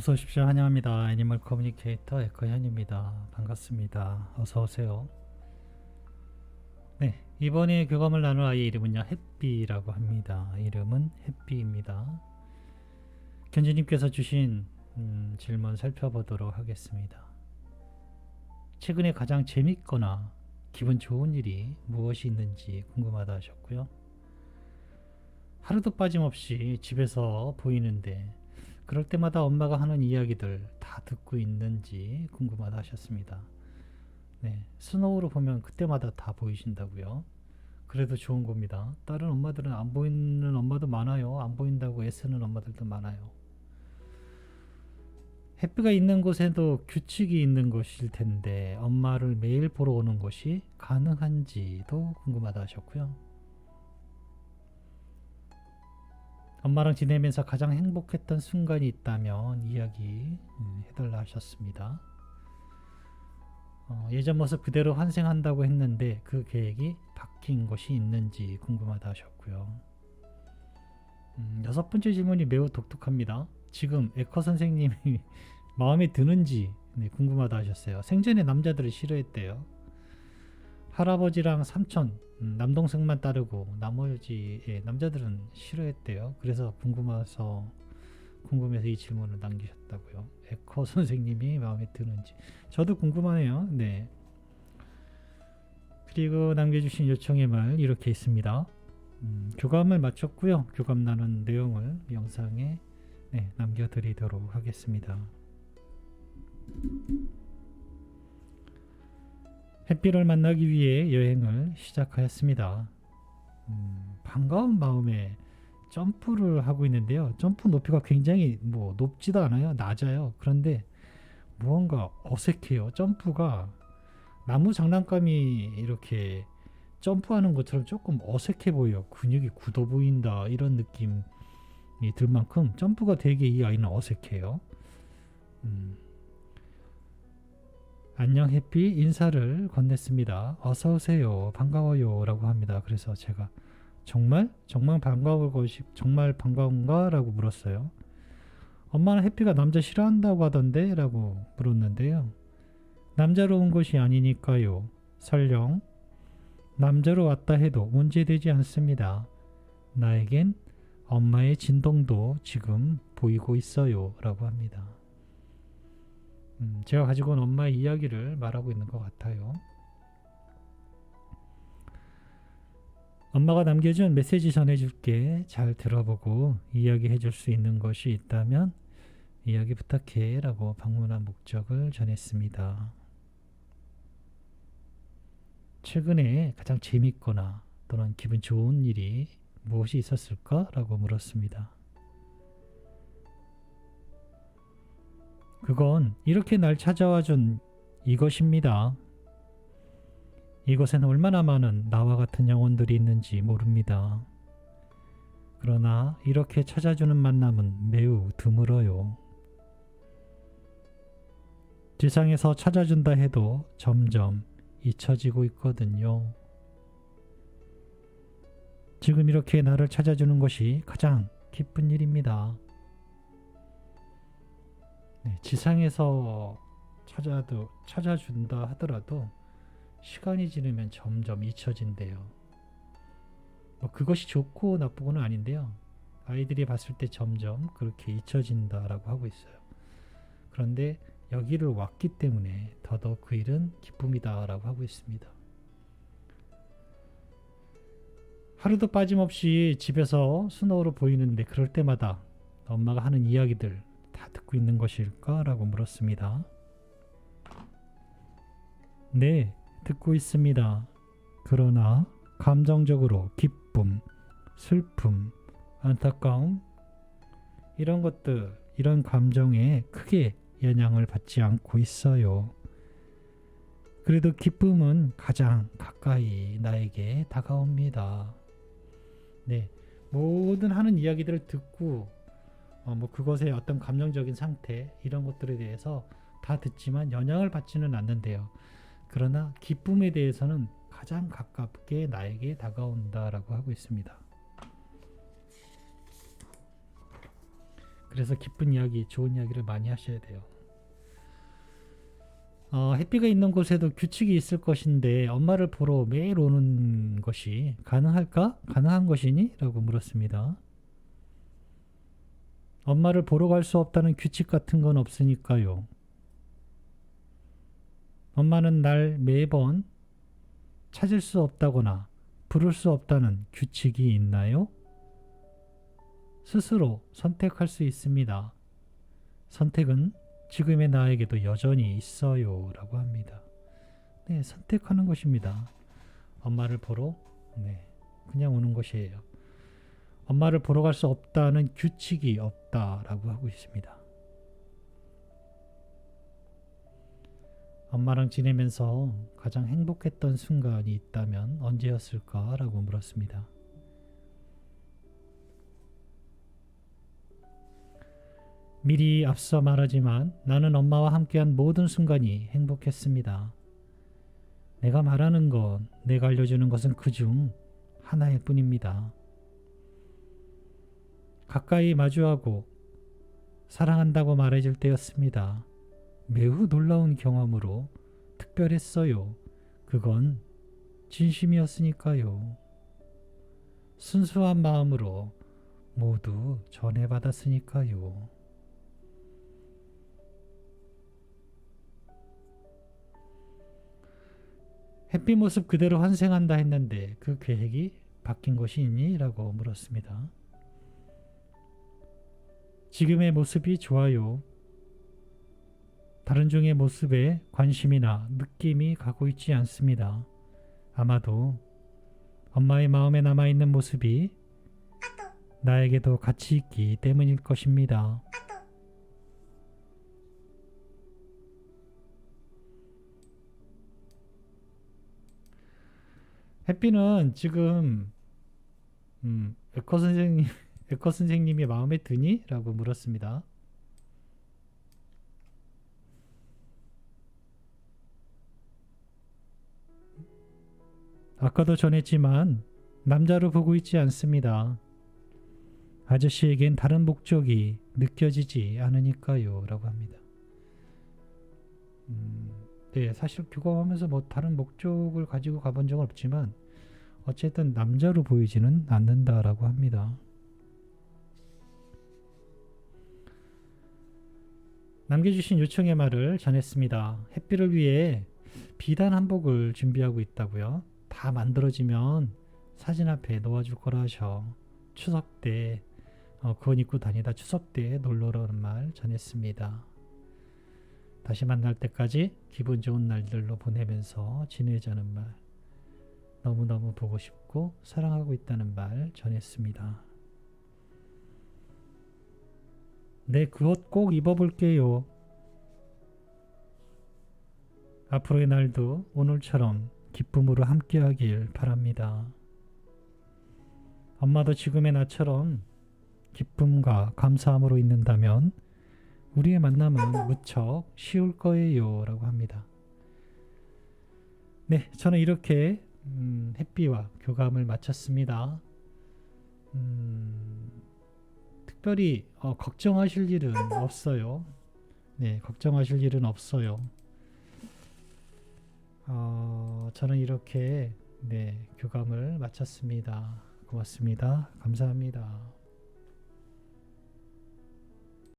어서 오십시오. 환영합니다. 애니멀 커뮤니케이터 에커현입니다. 반갑습니다. 어서 오세요. 네, 이번에 교감을 나눌 아이의 이름은요. 햇비라고 합니다. 이름은 햇비입니다. 견주님께서 주신 음, 질문 살펴보도록 하겠습니다. 최근에 가장 재밌거나 기분 좋은 일이 무엇이 있는지 궁금하다 하셨고요. 하루도 빠짐없이 집에서 보이는데 그럴 때마다 엄마가 하는 이야기들 다 듣고 있는지 궁금하다 하셨습니다. 네, 스노우로 보면 그때마다 다 보이신다고요. 그래도 좋은 겁니다. 다른 엄마들은 안 보이는 엄마도 많아요. 안 보인다고 애쓰는 엄마들도 많아요. 햇비가 있는 곳에도 규칙이 있는 것일 텐데 엄마를 매일 보러 오는 것이 가능한지도 궁금하다 하셨고요. 엄마랑 지내면서 가장 행복했던 순간이 있다면 이야기 음, 해달라 하셨습니다. 어, 예전 모습 그대로 환생한다고 했는데 그 계획이 바뀐 것이 있는지 궁금하다 하셨고요. 음, 여섯 번째 질문이 매우 독특합니다. 지금 에커 선생님이 마음에 드는지 네, 궁금하다 하셨어요. 생전에 남자들을 싫어했대요. 할아버지랑 삼촌, 음, 남동생만 따르고 나머지 예, 남자들은 싫어했대요. 그래서 궁금해서 궁금해서 이 질문을 남기셨다고요. 에커 선생님이 마음에 드는지 저도 궁금하네요. 네. 그리고 남겨주신 요청의 말 이렇게 있습니다. 음, 교감을 마쳤고요. 교감 나눈 내용을 영상에 네, 남겨드리도록 하겠습니다. 햇빛을 만나기 위해 여행을 시작하였습니다. 음, 반가운 마음에 점프를 하고 있는데요. 점프 높이가 굉장히 뭐 높지도 않아요. 낮아요. 그런데 무언가 어색해요. 점프가 나무 장난감이 이렇게 점프하는 것처럼 조금 어색해 보여. 근육이 굳어 보인다. 이런 느낌이 들 만큼 점프가 되게 이 아이는 어색해요. 음. 안녕 해피 인사를 건넸습니다. 어서 오세요. 반가워요 라고 합니다. 그래서 제가 정말 정말 반가울 것이 정말 반가운가 라고 물었어요. 엄마는 해피가 남자 싫어한다고 하던데 라고 물었는데요. 남자로 온 것이 아니니까요. 설령 남자로 왔다 해도 문제되지 않습니다. 나에겐 엄마의 진동도 지금 보이고 있어요 라고 합니다. 음, 제가 가지고 온 엄마의 이야기를 말하고 있는 것 같아요. 엄마가 남겨준 메시지 전해줄게. 잘 들어보고 이야기해 줄 수 있는 것이 있다면 이야기 부탁해. 라고 방문한 목적을 전했습니다. 최근에 가장 재밌거나 또는 기분 좋은 일이 무엇이 있었을까? 라고 물었습니다. 그건 이렇게 날 찾아와 준 이것입니다. 이곳엔 얼마나 많은 나와 같은 영혼들이 있는지 모릅니다. 그러나 이렇게 찾아주는 만남은 매우 드물어요. 지상에서 찾아준다 해도 점점 잊혀지고 있거든요. 지금 이렇게 나를 찾아주는 것이 가장 기쁜 일입니다. 네, 지상에서 찾아도 찾아준다 하더라도 시간이 지나면 점점 잊혀진대요. 뭐 그것이 좋고 나쁘고는 아닌데요. 아이들이 봤을 때 점점 그렇게 잊혀진다라고 하고 있어요. 그런데 여기를 왔기 때문에 더더욱 그 일은 기쁨이다라고 하고 있습니다. 하루도 빠짐없이 집에서 스노우로 보이는데 그럴 때마다 엄마가 하는 이야기들 다 듣고 있는 것일까 라고 물었습니다. 네, 듣고 있습니다. 그러나 감정적으로 기쁨, 슬픔, 안타까움 이런 것들, 이런 감정에 크게 영향을 받지 않고 있어요. 그래도 기쁨은 가장 가까이 나에게 다가옵니다. 네, 모든 하는 이야기들을 듣고 어, 뭐 그것의 어떤 감정적인 상태 이런 것들에 대해서 다 듣지만 영향을 받지는 않는데요. 그러나 기쁨에 대해서는 가장 가깝게 나에게 다가온다라고 하고 있습니다. 그래서 기쁜 이야기, 좋은 이야기를 많이 하셔야 돼요. 어, 햇비가 있는 곳에도 규칙이 있을 것인데 엄마를 보러 매일 오는 것이 가능할까? 가능한 것이니? 라고 물었습니다. 엄마를 보러 갈 수 없다는 규칙 같은 건 없으니까요. 엄마는 날 매번 찾을 수 없다거나 부를 수 없다는 규칙이 있나요? 스스로 선택할 수 있습니다. 선택은 지금의 나에게도 여전히 있어요. 라고 합니다. 네, 선택하는 것입니다. 엄마를 보러, 네, 그냥 오는 것이에요. 엄마를 보러 갈 수 없다는 규칙이 없다라고 하고 있습니다. 엄마랑 지내면서 가장 행복했던 순간이 있다면 언제였을까라고 물었습니다. 미리 앞서 말하지만 나는 엄마와 함께한 모든 순간이 행복했습니다. 내가 말하는 건, 내가 알려주는 것은 그중 하나일 뿐입니다. 가까이 마주하고 사랑한다고 말해줄 때였습니다. 매우 놀라운 경험으로 특별했어요. 그건 진심이었으니까요. 순수한 마음으로 모두 전해받았으니까요. 햇빛 모습 그대로 환생한다 했는데 그 계획이 바뀐 것이 있니? 라고 물었습니다. 지금의 모습이 좋아요. 다른 중의 모습에 관심이나 느낌이 가고 있지 않습니다. 아마도 엄마의 마음에 남아있는 모습이 나에게도 가치 있기 때문일 것입니다. 해피는 지금 음, 에코 선생님 에코 선생님이 마음에 드니? 라고 물었습니다. 아까도 전했지만 남자로 보고 있지 않습니다. 아저씨에겐 다른 목적이 느껴지지 않으니까요. 라고 합니다. 음, 네, 사실 교감하면서 뭐 다른 목적을 가지고 가본 적은 없지만 어쨌든 남자로 보이지는 않는다라고 합니다. 남겨주신 요청의 말을 전했습니다. 햇빛을 위해 비단 한복을 준비하고 있다고요. 다 만들어지면 사진 앞에 놓아줄 거라 하셔. 추석 때 어, 그건 입고 다니다 추석 때 놀러 오라는 말 전했습니다. 다시 만날 때까지 기분 좋은 날들로 보내면서 지내자는 말. 너무너무 보고 싶고 사랑하고 있다는 말 전했습니다. 네, 그 옷 꼭 입어볼게요. 앞으로의 날도 오늘처럼 기쁨으로 함께하길 바랍니다. 엄마도 지금의 나처럼 기쁨과 감사함으로 있는다면 우리의 만남은 무척 쉬울 거예요. 라고 합니다. 네, 저는 이렇게 음, 햇비와 교감을 마쳤습니다. 음, 특별히 어, 걱정하실 일은 없어요. 네, 걱정하실 일은 없어요. 어, 저는 이렇게 네, 교감을 마쳤습니다. 고맙습니다. 감사합니다.